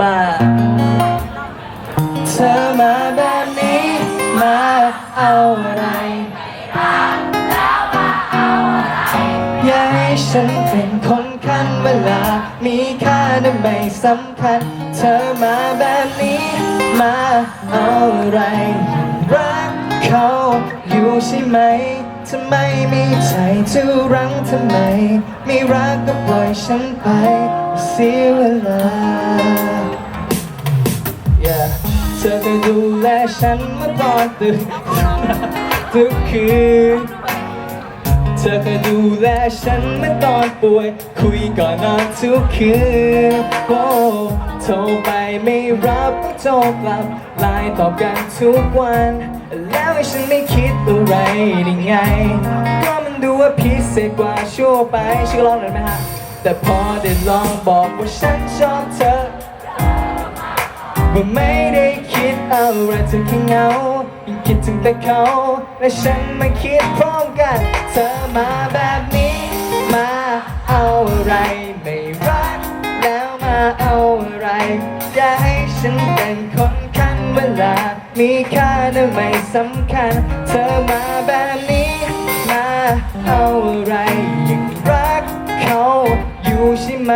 มาเธอมาแบบนี้มาเอาอะไรอย่าให้ฉันเป็นคนคันเวลา มีค่านั้นไม่สำคัญ เธอมาแบบนี้ มาเอาอะไร รักเขาอยู่ใช่ไหม ทำไมมีใจจะรั้งทำไม ไม่รักก็ปล่อยฉันไปเสียเวลา Yeah เธอจะดูแลฉันเมื่อตอนตื่นทุกคืน เธอเคยดูแลฉันเมื่อตอนป่วย คุยก่อนนอนทุกคืนโอ้โทรไปไม่รับโทรกลับไลน์ตอบกันทุกวัน แล้วให้ฉันไม่คิดอะไรได้ไงก็มันดูว่าพิเศษกว่าชั่วไปชื่อร้องหน่อยไหมฮะ แต่พอได้ลองบอกว่าฉันชอบเธอว่าไม่ได้คิดอะไรเธอแค่เงา คิดถึงแต่เขา และฉันมาคิดพร้อมกัน เธอมาแบบนี้ มาเอาอะไรไม่รัก แล้วมาเอาอะไร อย่าให้ฉันเป็นคนคันเวลา มีค่านะไม่สำคัญ เธอมาแบบนี้ มาเอาอะไรยังรักเขาอยู่ใช่ไหม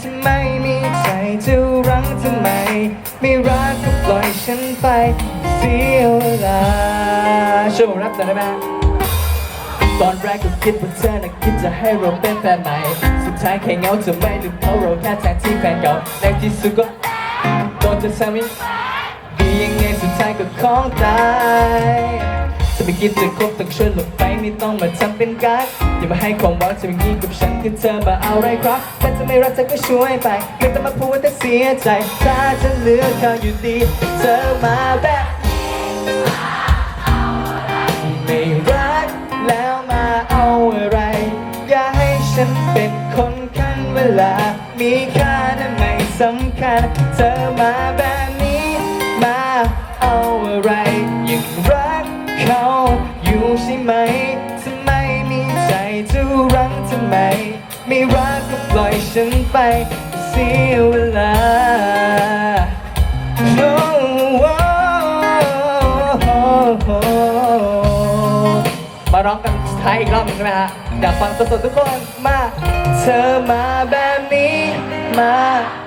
ทำไมมีใจจะรั้งทำไม ไม่รักก็ปล่อยฉันไป เสียเวลาช่วยผมรับหน่อยได้ไหมตอนแรกก็คิดว่าเธอน่ะคิดจะให้เราเป็นแฟนใหม่ สุดท้ายแค่เงาจะไม่ลืมเขาเราแค่แทนที่แฟนเก่าในที่สุดก็โดนเธอทำให้ดียังไงสุดท้ายก็คล้องตายจะไม่คิดจะคบต้องช่วยหลบไปไม่ต้องมาทำเป็นกักอย่ามาให้ความหวังจะเป็นงี้กับฉันคือเธอมาเอาไรครับถ้าจะไม่รักเธอก็ช่วยไปไม่ต้องมาพูดว่าเธอเสียใจ ถ้าจะเลือกเขาอยู่ดี เธอมาแบบ ฉันเป็นคนคันเวลา มีค่านั้นไม่สำคัญ เธอมาแบบนี้ มาเอาอะไรยังรักเขาอยู่ใช่ไหมทำไมมีใจจะรั้งทำไม ไม่รักก็ปล่อยฉันไปเสียเวลา No มาร้องกัน ท้ายอีกรอบหนึงได้ไหมฮะอยากฟังสดๆทุกคนมา เธอมาแบบนี้ มา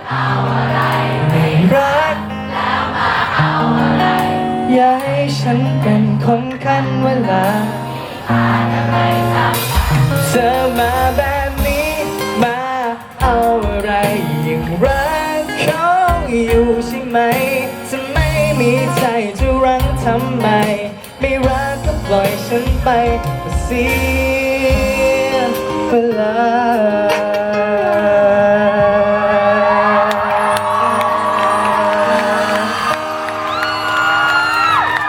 เอาอะไรไม่รัก แล้วมาเอาอะไร อย่าให้ฉันเป็นคนคันเวลา เธอมาแบบนี้ มาเอาอะไรยังรักเขาอยู่ใช่ไหมจะไม่มีใจจะรั้งทำไม ไม่รักก็ปล่อยฉันไป see.